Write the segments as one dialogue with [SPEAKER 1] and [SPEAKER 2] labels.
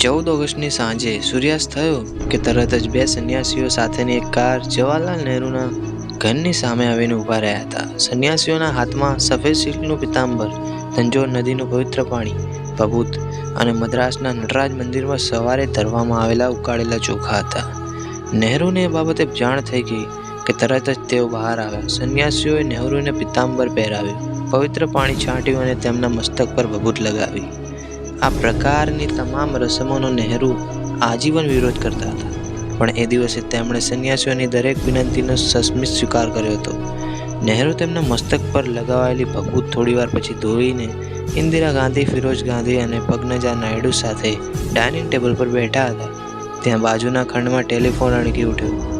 [SPEAKER 1] ચૌદ ઓગસ્ટની સાંજે સૂર્યાસ્ત થયો કે તરત જ બે સંન્યાસીઓ સાથેની એક કાર જવાહરલાલ નહેરુના ઘરની સામે આવીને ઊભા રહ્યા હતા. સંન્યાસીઓના હાથમાં સફેદ સિલ્કનું પિતાંબર તંજોર નદીનું પવિત્ર પાણી, ભભૂત અને મદ્રાસના નટરાજ મંદિરમાં સવારે ધરવામાં આવેલા ઉકાળેલા ચોખા હતા. નહેરુને એ બાબતે જાણ થઈ ગઈ કે તરત જ તેઓ બહાર આવ્યા. સંન્યાસીઓએ નહેરુને પિતાંબર પહેરાવ્યું, પવિત્ર પાણી છાંટ્યું અને તેમના મસ્તક પર ભભૂત લગાવી. આ પ્રકારની તમામ રસમોનો નહેરુ આજીવન વિરોધ કરતા હતા. પણ એ દિવસે તેમણે સંન્યાસીઓની દરેક વિનંતીનો સસ્મિત સ્વીકાર કર્યો હતો. નહેરુ તેમના મસ્તક પર લગાવાયેલી ભગૂત થોડીવાર પછી ધોઈને ઇન્દિરા ગાંધી ફિરોજ ગાંધી અને પગ્નજા નાયડુ સાથે ડાઇનિંગ ટેબલ પર બેઠા હતા. ત્યાં બાજુના ખંડમાં ટેલિફોન અણકી ઉઠ્યો.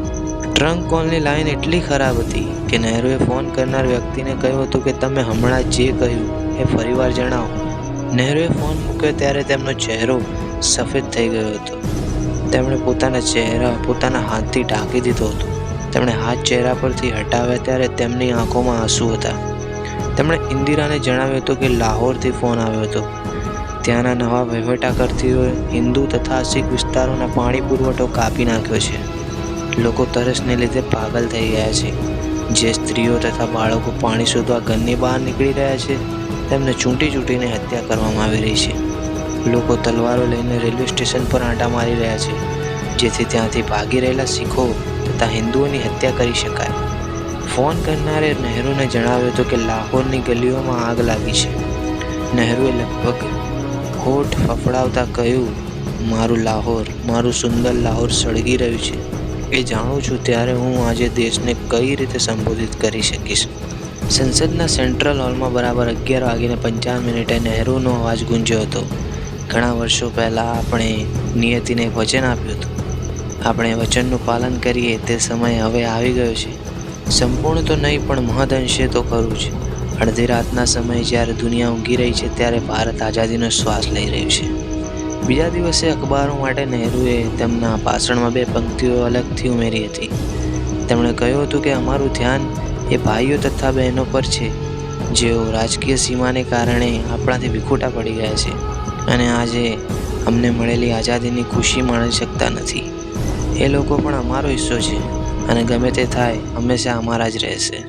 [SPEAKER 1] ટ્રંક કોલની લાઈન એટલી ખરાબ હતી કે નહેરુએ ફોન કરનાર વ્યક્તિને કહ્યું હતું કે, તમે હમણાં જે કહ્યું એ ફરીવાર જણાવો. નહેરુએ ફોન મૂક્યો ત્યારે તેમનો ચહેરો સફેદ થઈ ગયો હતો. તેમણે પોતાના ચહેરા, પોતાના હાથથી ઢાંકી દીધો હતો. તેમણે હાથ ચહેરા પરથી હટાવ્યા ત્યારે તેમની આંખોમાં આંસુ હતા. તેમણે ઇન્દિરાને જણાવ્યું હતું કે લાહોરથી ફોન આવ્યો હતો. ત્યાંના નવા વહીવટાકર્તીઓએ હિન્દુ તથા શીખ વિસ્તારોના પાણી પુરવઠો કાપી નાખ્યો છે. લોકો તરસને લીધે પાગલ થઈ ગયા છે. જે સ્ત્રીઓ તથા બાળકો પાણી શોધવા ઘરની બહાર નીકળી રહ્યા છે તેમને ચૂંટી ચૂંટીને હત્યા કરવામાં આવી રહી છે. લોકો તલવારો લઈને રેલવે સ્ટેશન પર આંટા મારી રહ્યા છે, જેથી ત્યાંથી ભાગી રહેલા શીખો તથા હિન્દુઓની હત્યા કરી શકાય. ફોન કરનારે નહેરુને જણાવ્યું હતું કે લાહોરની ગલીઓમાં આગ લાગી છે. નહેરુએ લગભગ હોઠ ફફડાવતા કહ્યું, મારું લાહોર, મારું સુંદર લાહોર સળગી રહ્યું છે. એ જાણું છું ત્યારે હું આજે દેશને કઈ રીતે સંબોધિત કરી શકીશ. સંસદના સેન્ટ્રલ હોલમાં બરાબર અગિયાર વાગીને પંચાવન મિનિટે નહેરુનો અવાજ ગુંજ્યો હતો. ઘણા વર્ષો પહેલાં આપણે નિયતિને એક વચન આપ્યું હતું. આપણે વચનનું પાલન કરીએ તે સમય હવે આવી ગયો છે. સંપૂર્ણ તો નહીં, પણ મહદઅંશે તો ખરું છે. અડધી રાતના સમયે જ્યારે દુનિયા ઊંઘી રહી છે, ત્યારે ભારત આઝાદીનો શ્વાસ લઈ રહ્યું છે. બીજા દિવસે અખબારો માટે નહેરુએ તેમના ભાષણમાં બે પંક્તિઓ અલગથી ઉમેરી હતી. તેમણે કહ્યું હતું કે, અમારું ધ્યાન એ ભાઈઓ તથા બહેનો પર છે. જેઓ રાજકીય સીમાને કારણે આપણાથી વિખૂટા પડી ગયા છે અને આજે અમને મળેલી આઝાદીની ખુશી માણી શકતા નથી. એ લોકો પણ અમારો હિસ્સો છે અને ગમે તે થાય, હંમેશા અમારા જ રહેશે.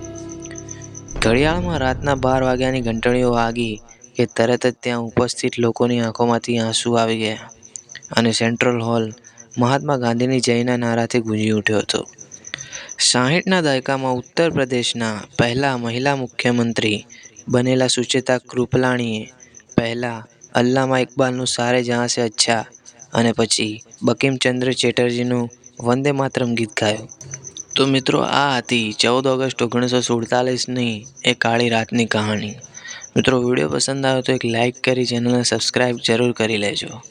[SPEAKER 1] ઘડિયાળમાં રાતના બાર વાગ્યાની ઘંટડીઓ વાગી કે તરત જ ત્યાં ઉપસ્થિત લોકોની આંખોમાંથી આંસુ આવી ગયા અને સેન્ટ્રલ હોલ મહાત્મા ગાંધીની જયના નારાથી ગુંજી ઉઠ્યો હતો. સાહીઠના દાયકામાં ઉત્તર પ્રદેશના પહેલા મહિલા મુખ્યમંત્રી બનેલા સુચેતા કૃપલાણીએ પહેલાં અલ્લામા ઇકબાલનું સારે જહાં સે અચ્છા અને પછી બકીમચંદ્ર ચેટર્જીનું વંદે માતરમ ગીત ગાયું. તો મિત્રો, આ હતી ચૌદ ઓગસ્ટ ઓગણીસો સુડતાલીસની એ કાળી રાતની કહાણી મિત્રો, વીડિયો પસંદ આવ્યો તો એક લાઇક કરી, ચેનલને સબસ્ક્રાઈબ જરૂર કરી લેજો.